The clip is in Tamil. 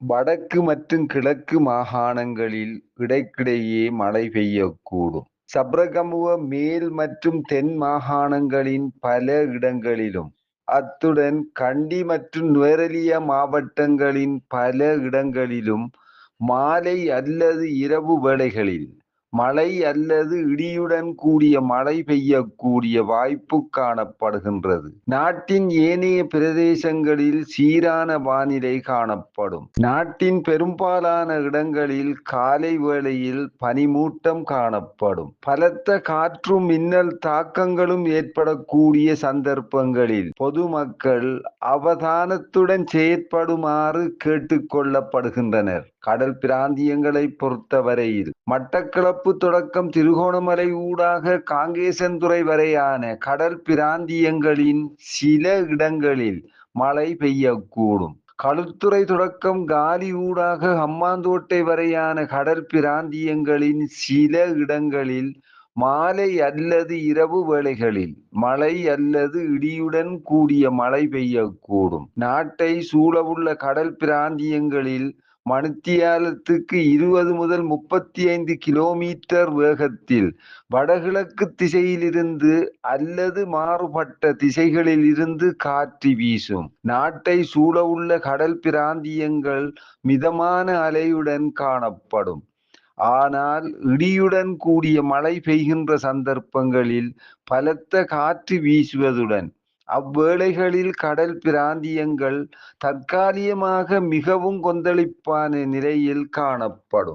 வடக்கு மற்றும் கிழக்கு மாகாணங்களில் இடைக்கிடையே மழை பெய்யக்கூடும். சப்ரகமுவ மேல் மற்றும் தென் மாகாணங்களின் பல இடங்களிலும், அத்துடன் கண்டி மற்றும் நுவரெலியா மாவட்டங்களின் பல இடங்களிலும் மாலை அல்லது இரவு வேளைகளில் மழை அல்லது இடியுடன் கூடிய மழை பெய்யக்கூடிய வாய்ப்பு காணப்படுகின்றது. நாட்டின் ஏனைய பிரதேசங்களில் சீரான வானிலை காணப்படும். நாட்டின் பெரும்பாலான இடங்களில் காலை வேளையில் பனிமூட்டம் காணப்படும். பலத்த காற்றும் மின்னல் தாக்கங்களும் ஏற்படக்கூடிய சந்தர்ப்பங்களில் பொதுமக்கள் அவதானத்துடன் செயற்படுமாறு கேட்டுக்கொள்ளப்படுகின்றனர் கடல் பிராந்தியங்களை பொறுத்தவரையில் மட்டக்களப்பு தொடக்கம் திருகோணமலை ஊடாக காங்கேசன்துறை வரையான கடல் பிராந்தியங்களின் சில இடங்களில் மழை பெய்யக்கூடும். களுத்துறை தொடக்கம் காலி ஊடாக ஹம்மாந்தோட்டை வரையான கடல் பிராந்தியங்களின் சில இடங்களில் மாலை அல்லது இரவு வேளைகளில் மழை அல்லது இடியுடன் கூடிய மழை பெய்யக்கூடும். நாட்டை சூழவுள்ள கடல் பிராந்தியங்களில் மணித்தியாலத்துக்கு இருபது முதல் முப்பத்தி ஐந்து கிலோமீட்டர் வேகத்தில் வடகிழக்கு திசையிலிருந்து அல்லது மாறுபட்ட திசைகளில் இருந்து காற்று வீசும். நாட்டை சூழவுள்ள கடல் பிராந்தியங்கள் மிதமான அலையுடன் காணப்படும். ஆனால் இடியுடன் கூடிய மழை பெய்கின்ற சந்தர்ப்பங்களில் பலத்த காற்று வீசுவதுடன் அவ்வேளைகளில் கடல் பிராந்தியங்கள் தற்காலிகமாக மிகவும் கொந்தளிப்பான நிலையில் காணப்படும்.